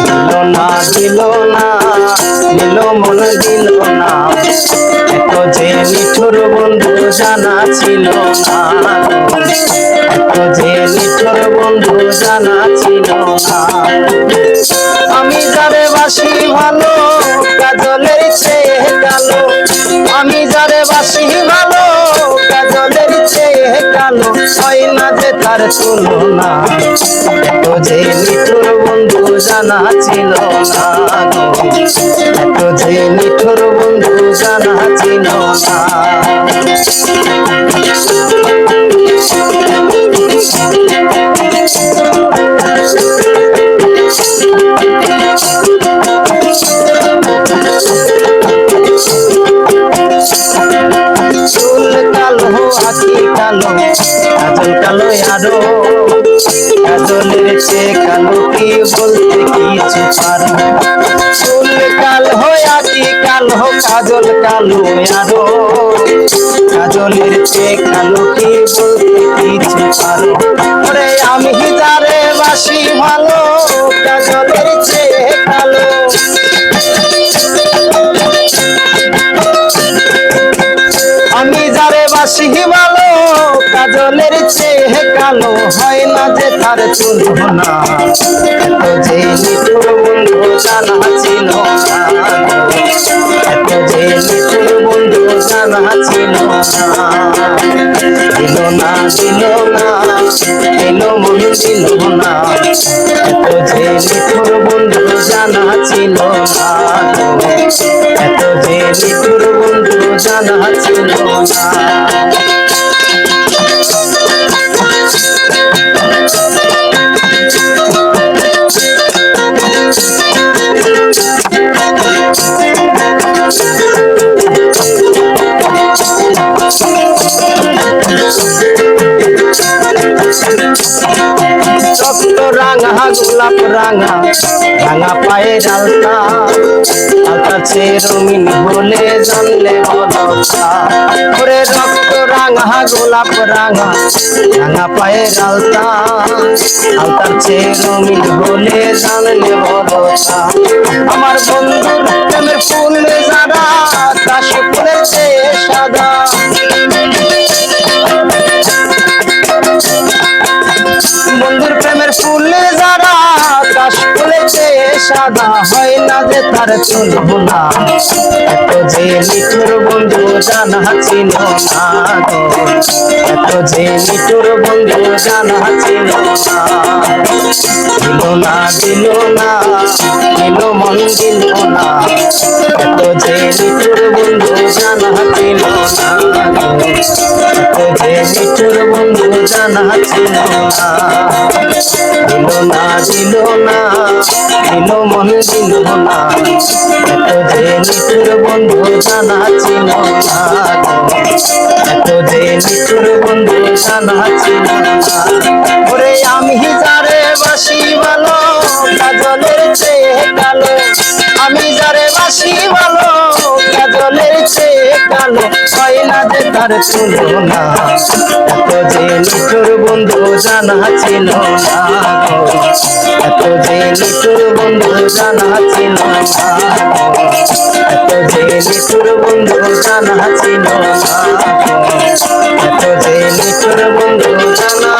দিল না দিল না দিল মন দিল না এত যে নিঠুর বন্ধু জানা ছিল না। এত যে নিঠুর বন্ধু জানা ছিল না। আমি যারে বাসি ভালো, কাজলের চেয়ে কালো। আমি যারে বাসি ভালো, কাজলের চেয়ে কালো। হয় না যে তার তুলনা। এত যে নিঠুর বন্ধু জানা ছিল না এত যে নিঠুর কালো আখি কালো, কাজল কালো আরও। কাজলের চেয়ে কালো কি বলতে কিছু পারো চুল কালো আখি কালো কাজল কালো আরও। কাজলের চেয়ে কালো কি বলতে কিছু পারো বাসি ভালো কাজলের চেয়ে কালো হয় না যে তার তুলনা। যে নিঠুর বন্ধু জানা ছিল যে নিঠুর বন্ধু জানা ছিল দিল না দিল না, দিল মন, দিল না। যে নিঠুর বন্ধু জানা ছিল না। এত যে নিঠুর বন্ধু জানা ছিল না। গোলাপ রাঙা রাঙা পায়ে ডালতা আলতা চেরমিন বলে জানলে বলতা ওরে রক্ত রাঙা, গোলাপ রাঙা রাঙা পায়ে ডালতা আলতার চেরমিন বলে জানলে বলতা আমার বন্ধুর প্রেমের ফুল সাদা হয় না যে তার তুলনা এত যে মিঠুর বন্ধু জানা ছিল না এত যে মিঠুর বন্ধু জানা ছিল না দিল না দিল না, দিল মন দিল না। যে নিঠুর বন্ধু জানা ছিল না। দিল না, দিল মন, দিল না। এত যে নিঠুর বন্ধু জানা ছিল না এত যে নিঠুর বন্ধু জানা ছিল না কালো হয় না যে তার তুলনা এত যে নিঠুর বন্ধু জানা ছিল না। এত যে নিঠুর বন্ধু জানা ছিল না। এত যে নিঠুর বন্ধু জানা ছিল না। এত যে নিঠুর বন্ধু জানা